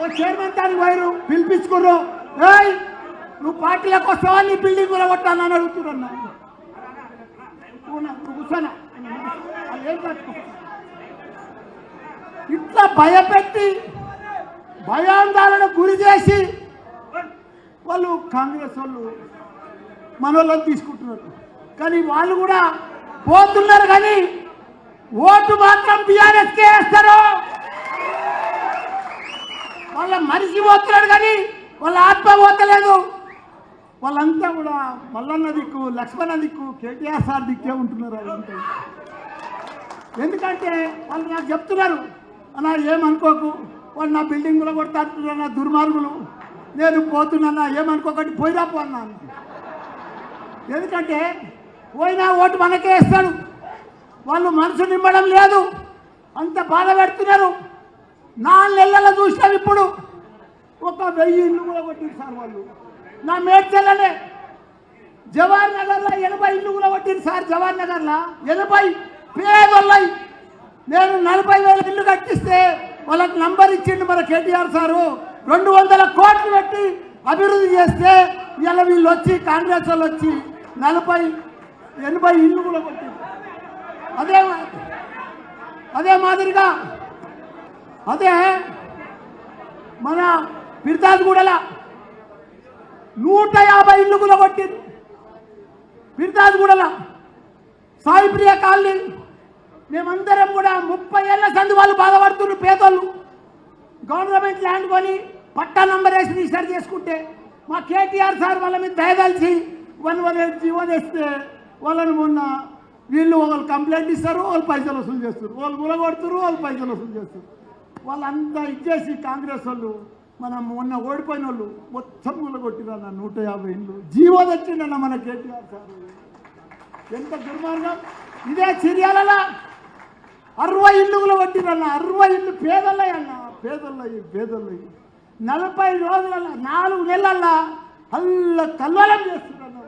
ఓ chairman దానికి పోయారు పిలిపించుకుర్రు. ఏయ్ నువ్వు పార్టీలకు వస్తావా నీ బిల్డింగ్ కూడా కొట్టానని అడుగుతున్నా కూర్చోనా? ఇట్లా భయపెట్టి భయాందాలను గురి చేసి వాళ్ళు కాంగ్రెస్ వాళ్ళు మన వాళ్ళని తీసుకుంటున్నారు. కానీ వాళ్ళు కూడా పోతున్నారు కానీ ఓటు మాత్రం బీఆర్ఎస్కే. వేస్తారు పోతున్నాడు కానీ వాళ్ళ ఆత్మ పోతలేదు. వాళ్ళంతా కూడా మల్లన్న దిక్కు లక్ష్మణ దిక్కు కేటీఆర్ సార్ దిక్కే ఉంటున్నారు వాళ్ళంతా ఎందుకంటే వాళ్ళు నాకు చెప్తున్నారు అన్నా ఏమనుకోకు? వాళ్ళు నా బిల్డింగ్ కూడా అంటున్నారు నా దుర్మార్గులు. నేను పోతున్నా ఏమనుకోకండి పోయినా పో అన్నాను ఎందుకంటే పోయినా ఓటు మనకే వేస్తాడు వాళ్ళు మనసు నింపడం లేదు. అంత బాధ పెడుతున్నారు. నాలుగు నెలల చూసినాం ఇప్పుడు. ఒక వెయ్యి ఇల్లు కూడా కొట్టింది సార్ వాళ్ళు. నా మేడ్చల్లనే జవహర్ నగర్లో ఎనభై ఇల్లు కూడా కొట్టింది సార్ జవహర్ నగర్లో. ఎనభై పేదొల్లై నేను నలభై వేల ఇల్లు కట్టిస్తే వాళ్ళకి నంబర్ ఇచ్చిండు మన కేటీఆర్ సారు. రెండు వందల కోట్లు పెట్టి అభివృద్ధి చేస్తే ఇలా వీళ్ళు వచ్చి కాంగ్రెస్ వాళ్ళు వచ్చి నలభై ఎనభై ఇల్లు కూడా కొట్టింది అదే అదే మాదిరిగా అదే మన పిర్తాజ్గూడల నూట యాభై ఇల్లు కూలగొట్టింది పిర్తాజ్గూడల గూడల సాయిప్రియ కాలనీ మేమందరం కూడా ముప్పై ఏళ్ళ సంది వాళ్ళు బాధపడుతున్న పేదోళ్ళు. గవర్నమెంట్ ల్యాండ్ కొని పట్టా నంబర్ వేసి రిజిస్టర్ చేసుకుంటే మా కేటీఆర్ సార్ వాళ్ళ మీద దయదలిచి వన్ వన్ ఎయిట్ జీవో తెస్తే వాళ్ళని మొన్న వీళ్ళు వాళ్ళు కంప్లైంట్ ఇస్తారు వాళ్ళు పైసలు వసూలు చేస్తారు. వాళ్ళు ములగొడుతారు వాళ్ళు పైసలు వసూలు చేస్తారు. వాళ్ళంతా ఇచ్చేసి కాంగ్రెస్ వాళ్ళు మనం మొన్న ఓడిపోయిన వాళ్ళు మొత్తం ములగొట్టిరన్న నూట యాభై ఇండ్లు జీవో తెచ్చిండన్న మన కేటీఆర్ సార్. ఎంత దుర్మార్గం. ఇదే చర్యాలలో. అరవై కూడా కొట్టిరన్న అరవై ఇల్లు పేదల్లయ్య అన్న పేదల్లయ్యి పేదల్లయ్యి. నలభై రోజుల నాలుగు నెలల అల్ల కల్లోలం చేస్తున్నారు